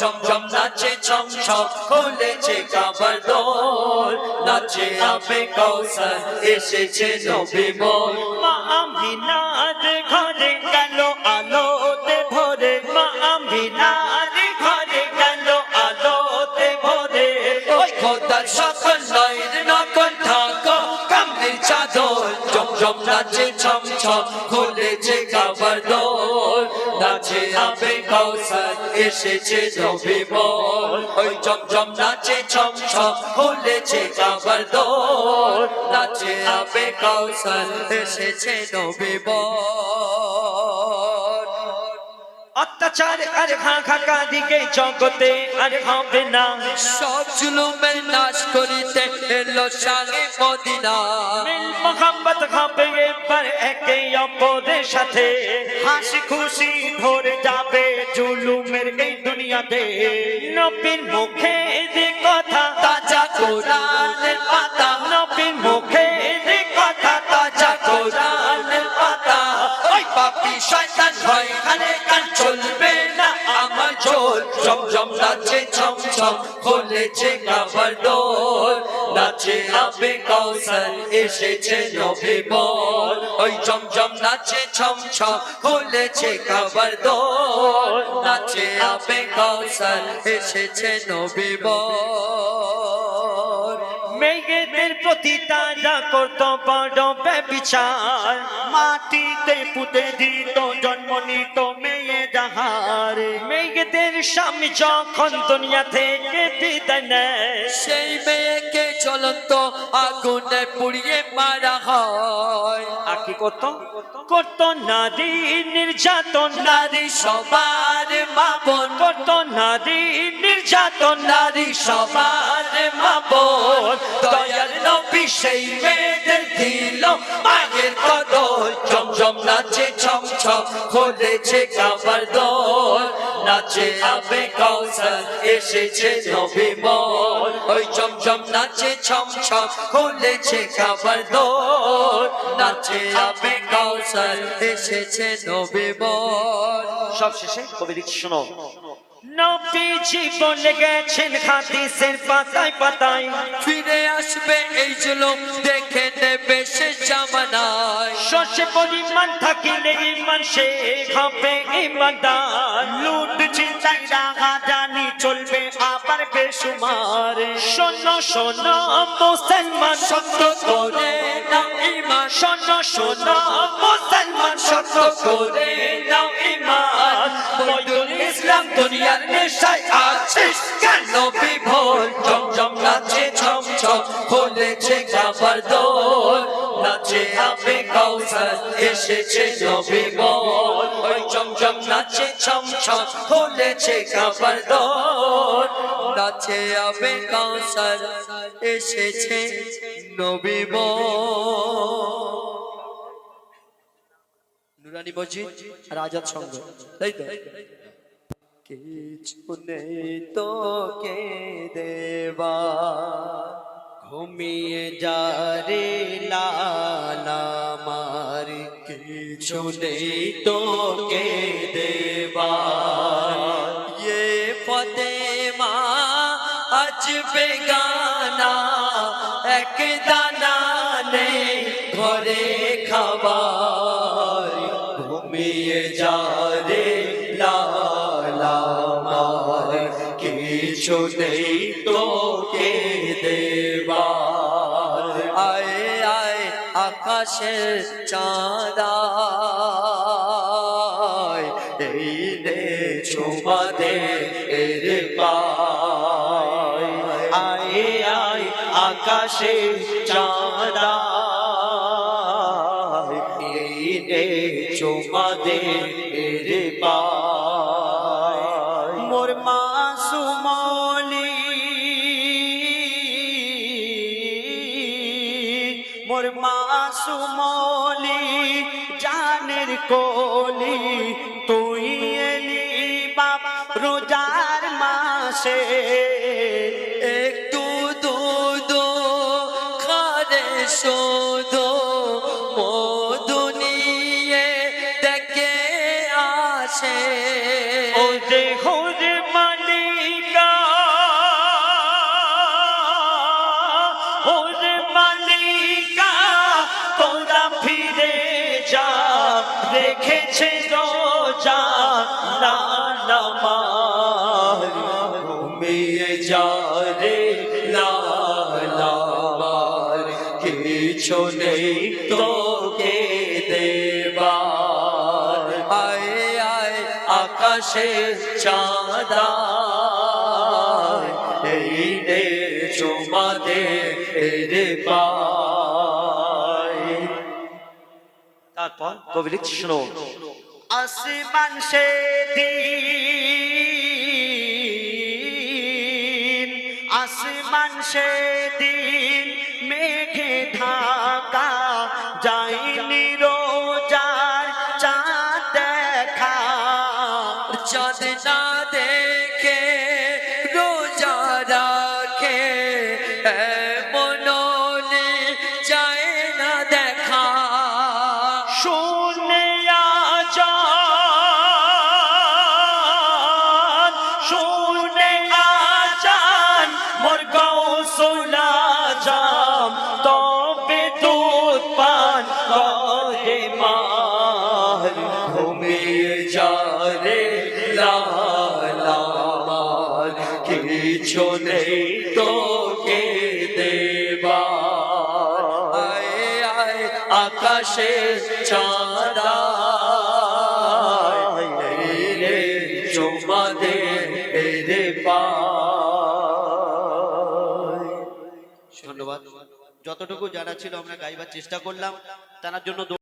চমচম নাচে ছম খুলেছে কাবার দোল। নাচে আবে কৌশল এসেছে নবী মোর মা আমিনার ঘরে নাচে ছম ছম খুলেছে কাবার দোল। নাচে আবে কৌশল এসেছে নবী মোর ওই জমজম নাচে ছম ছম খুলেছে কাবার দোল। নাচে আবে কৌশল এসেছে নবী মোর অত্যাচার আর হাহাকা দিকে জগতে আর হবে না। সব জুলুমের নাশ করিতে এলো সাগে মদিনা। মিল মোহাম্মত হবে এবার একে অপরের সাথে হাসি খুশি ধরে যাবে জুলুমের এই দুনিয়াতে। নবীর মুখে যে কথা, তাজা কোরআনের ছম খুলেছে কাবার দোর নাচে আবে কৌশল এসেছে নভে বল ওই জমজম নাচে ছম ছম খুলেছে কাবার দোর নাচে আবে কৌশল এসেছে নবী বল মেঘেদের প্রতি তারা করত বড় ব্যবিচার মাটিতে পুঁতে দিত জন্ম নিত মেয়ে যাহার মেঘেদের স্বামী যখন দুনিয়া থেকে বিদায় নেয় সেই মেয়েকে চলন্ত আগুনে পুড়িয়ে মারা হয়। আর কি করতো? করতো নারী নির্যাতন। নারী সবার মাপন। করতো নারী নির্যাতন। নারী সবার মাপন। দয়ার নবী সেই মেয়েদের দিল। মায়ের কদল জমজম নাচে ছম ছম খুলেছে কাবার দোল। নাচে আবে কৌশল এসেছে নবী বল ওই জমজম নাচে ছম ছম খুলেছে কাবার দোল। নাচে আবে কৌশল এসেছে নবী বল সব শেষে কবি লিখছে শোনো। নবীজি বলে গেছেন হাদিসের পাতায় পাতায়। ফিরে আসবে এই জুলুম দেখে সে জামানায়। শস্যে পরিমাণ থাকিলে ইমান সে হবে ইমানদার লুট চিন্তাই রাগা জানি চলবে আবার বেসুমার শোনো শোনো মুসলমান সত্য করে নাও ইমান শোনো শোনো মুসলমান সত্য করে নাও ইমান বৈদুল ইসলাম দুনিয়ার নেশায় আছিস কেন বিভোর? জমজম নাচে ছম ছম খুলেছে কাবার এসেছে নবী বল। ওই জমজম নাচে ছম ছম খুলেছে কাবার দোল। নাচে আবে কৌশল এসেছে নবী বল। নুরানি মসজিদ আর আজাদ তাই তো? কিছু নেই তো কে দেবা ঘুমিয়ে যা রে লালামার কিছু নেই তো কে দেবা ये ফতেমা আজ বেগানা, এক দানা নেই ঘরে খাবার। ঘুমিয়ে যা রে লালামার কিছু নেই তোকে দেবার। আকাশের চাঁদা এই রে চুমাদে এর পায়। আয়ে, আয়, আকাশে চাঁদা এই রে চুমা দে এর পায়। মাসুমলি জানের কলি, তুই এলি বাপ রোজার মাসে। একটু দুদু খারে শোধো মধু নিয়ে দেখে আসে। ও যে হোর রেখেছে রোজা না নামাজ ঘুমিয়ে যা রে কিছু নেই তোকে দেবার। আয় আয়, আকাশে চাঁদা। এই রে দে রে পায় তারপর কবি লিখছে শোনো আসমান সে দিন আসমান সে দিন মেঘে ঢাকা যাইনি রোজার চাঁদ দেখা। চাঁদ না দেখে রোজা রাখে ঘুমিয়ে যা রে লালামার কিছু নেই তোকে আয় আকাশে চাঁদা রে চুমা দে রে পায়। ধন্যবাদ। যতটুকু জানা ছিল আমরা গাইবার চেষ্টা করলাম। তার জন্য